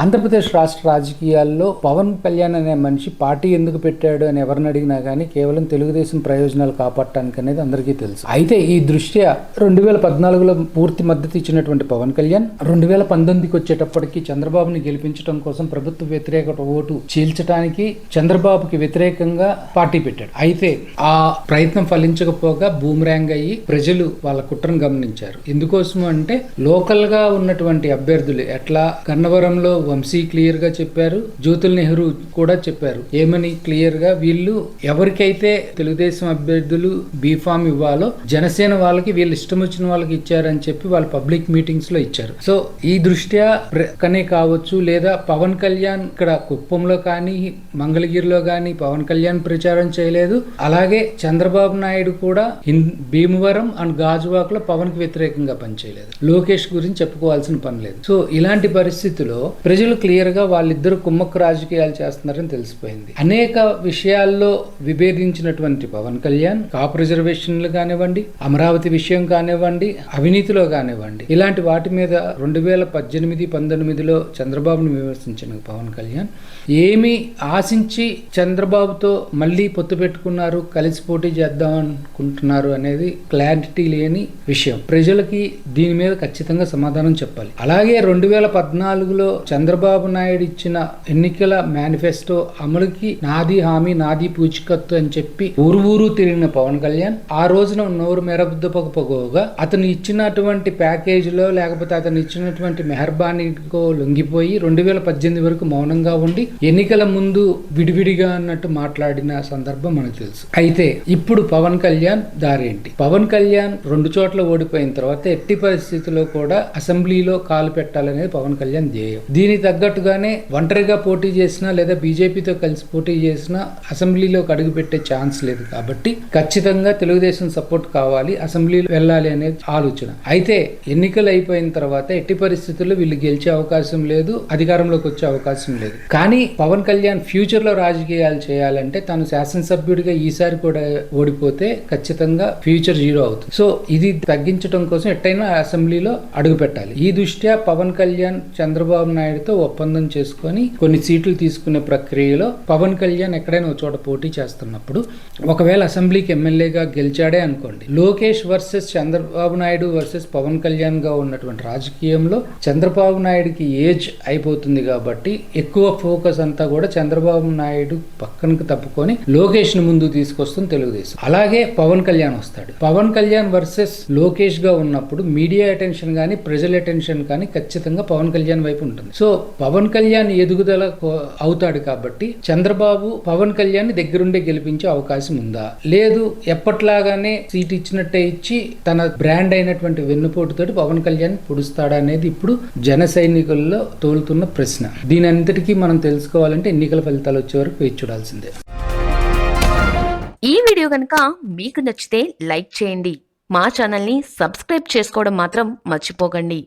ఆంధ్రప్రదేశ్ రాష్ట్ర రాజకీయాల్లో పవన్ కళ్యాణ్ అనే మనిషి పార్టీ ఎందుకు పెట్టాడు అని ఎవరిని అడిగినా కానీ కేవలం తెలుగుదేశం ప్రయోజనాలు కాపాడటానికి అనేది అందరికీ తెలుసు. అయితే ఈ దృష్ట్యా రెండు వేల పద్నాలుగులో పూర్తి మద్దతు ఇచ్చినటువంటి పవన్ కళ్యాణ్ రెండు వేల పంతొమ్మిదికి వచ్చేటప్పటికి చంద్రబాబుని గెలిపించడం కోసం ప్రభుత్వ వ్యతిరేక ఓటు చీల్చడానికి చంద్రబాబుకి వ్యతిరేకంగా పార్టీ పెట్టాడు. అయితే ఆ ప్రయత్నం ఫలించకపోగా బూమరాంగ్ అయ్యి ప్రజలు వాళ్ళ కుట్రను గమనించారు. ఎందుకోసం అంటే లోకల్గా ఉన్నటువంటి అభ్యర్థులు ఎట్లా గన్నవరంలో వంశీ క్లియర్గా చెప్పారు. జ్యోతుల్ నెహ్రూ కూడా చెప్పారు. ఏమని క్లియర్గా? వీళ్ళు ఎవరికైతే తెలుగుదేశం అభ్యర్థులు బీఫామ్ ఇవ్వాలో జనసేన వాళ్ళకి వీళ్ళు ఇష్టం వచ్చిన వాళ్ళకి ఇచ్చారని చెప్పి వాళ్ళు పబ్లిక్ మీటింగ్స్లో ఇచ్చారు. సో ఈ దృష్ట్యా ప్రక్కనే కావచ్చు లేదా పవన్ కళ్యాణ్ ఇక్కడ కుప్పంలో కానీ మంగళగిరిలో కానీ పవన్ కళ్యాణ్ ప్రచారం చేయలేదు. అలాగే చంద్రబాబు నాయుడు కూడా భీమవరం అండ్ గాజువాక్లో పవన్కి వ్యతిరేకంగా పనిచేయలేదు. లోకేష్ గురించి చెప్పుకోవాల్సిన పని లేదు. సో ఇలాంటి పరిస్థితిలో ప్రజలు క్లియర్గా వాళ్ళిద్దరు కుమ్మక్కు రాజకీయాలు చేస్తున్నారని తెలిసిపోయింది. అనేక విషయాల్లో విభేదించినటువంటి పవన్ కళ్యాణ్ కాపు రిజర్వేషన్లు కానివ్వండి అమరావతి విషయం కానివ్వండి అవినీతిలో కానివ్వండి. ఇలాంటి వాటి మీద రెండు వేల పద్దెనిమిది పంతొమ్మిదిలో చంద్రబాబును విమర్శించిన పవన్ కళ్యాణ్ ఏమి ఆశించి చంద్రబాబుతో మళ్ళీ పొత్తు పెట్టుకున్నారు కలిసి పోటీ చేద్దాం అనుకుంటున్నారు అనేది క్లారిటీ లేని విషయం. ప్రజలకి దీని మీద ఖచ్చితంగా సమాధానం చెప్పాలి. అలాగే రెండు వేల పద్నాలుగులో చంద్రబాబు నాయుడు ఇచ్చిన ఎన్నికల మేనిఫెస్టో అమలుకి నాది హామీ నాది పూచికత్తు అని చెప్పి ఊరు ఊరు తిరిగిన పవన్ కళ్యాణ్ ఆ రోజున నోరు మెరబుద్దపకపోగా అతను ఇచ్చినటువంటి ప్యాకేజీలో లేకపోతే అతను ఇచ్చినటువంటి మెహర్బానీకో లొంగిపోయి రెండు వేల పద్దెనిమిది వరకు మౌనంగా ఉండి ఎన్నికల ముందు విడివిడిగా అన్నట్టు మాట్లాడిన సందర్భం మనకు తెలుసు. అయితే ఇప్పుడు పవన్ కళ్యాణ్ దారేంటి పవన్ కళ్యాణ్ రెండు చోట్ల ఓడిపోయిన తర్వాత ఎట్టి పరిస్థితుల్లో కూడా అసెంబ్లీలో కాలు పెట్టాలనేది పవన్ కళ్యాణ్ ధ్యేయం. దీనికి తగ్గట్టుగానే ఒంటరిగా పోటీ చేసినా లేదా బీజేపీతో కలిసి పోటీ చేసినా అసెంబ్లీలోకి అడుగుపెట్టే ఛాన్స్ లేదు కాబట్టి ఖచ్చితంగా తెలుగుదేశం సపోర్ట్ కావాలి అసెంబ్లీలో వెళ్ళాలి అనే ఆలోచన. అయితే ఎన్నికలు అయిపోయిన తర్వాత ఎట్టి పరిస్థితుల్లో వీళ్ళు గెలిచే అవకాశం లేదు అధికారంలోకి వచ్చే అవకాశం లేదు. కానీ పవన్ కళ్యాణ్ ఫ్యూచర్లో రాజకీయాలు చేయాలంటే తను శాసనసభ్యుడిగా ఈసారి కూడా ఓడిపోతే ఖచ్చితంగా ఫ్యూచర్ జీరో అవుతుంది. సో ఇది తగ్గించడం కోసం ఎట్టయినా అసెంబ్లీలో అడుగు పెట్టాలి ఈ దృష్ట్యా పవన్ కళ్యాణ్ చంద్రబాబు నాయుడు నాయుడుతో ఒప్పందం చేసుకొని కొన్ని సీట్లు తీసుకునే ప్రక్రియలో పవన్ కళ్యాణ్ ఎక్కడైనా ఒక చోట పోటీ చేస్తున్నప్పుడు ఒకవేళ అసెంబ్లీకి ఎమ్మెల్యేగా గెలిచాడే అనుకోండి లోకేష్ వర్సెస్ చంద్రబాబు నాయుడు వర్సెస్ పవన్ కళ్యాణ్గా ఉన్నటువంటి రాజకీయంలో చంద్రబాబు నాయుడుకి ఏజ్ అయిపోతుంది కాబట్టి ఎక్కువ ఫోకస్ అంతా కూడా చంద్రబాబు నాయుడు పక్కనకు తప్పుకొని లోకేష్ను ముందు తీసుకొస్తుంది తెలుగుదేశం. అలాగే పవన్ కళ్యాణ్ వస్తాడు. పవన్ కళ్యాణ్ వర్సెస్ లోకేష్గా ఉన్నప్పుడు మీడియా అటెన్షన్ కానీ ప్రజల అటెన్షన్ కానీ ఖచ్చితంగా పవన్ కళ్యాణ్ వైపు ఉంటుంది. సో పవన్ కళ్యాణ్ ఎదుగుదల అవుతాడు కాబట్టి చంద్రబాబు పవన్ కళ్యాణ్ దగ్గరుండే గెలిపించే అవకాశం ఉందా? లేదు ఎప్పట్లాగానే సీట్ ఇచ్చినట్టే ఇచ్చి తన బ్రాండ్ అయినటువంటి వెన్నుపోటుతో పవన్ కళ్యాణ్ పొడుస్తాడా అనేది ఇప్పుడు జన సైనికుల్లో తోలుతున్న ప్రశ్న. దీని అంతటికీ మనం తెలుసుకోవాలంటే ఎన్నికల ఫలితాలు వచ్చే వరకు వేచి చూడాల్సిందే. ఈ వీడియో కనుక మీకు నచ్చితే లైక్ చేయండి. మా ఛానల్ని సబ్స్క్రైబ్ చేసుకోవడం మాత్రం మర్చిపోకండి.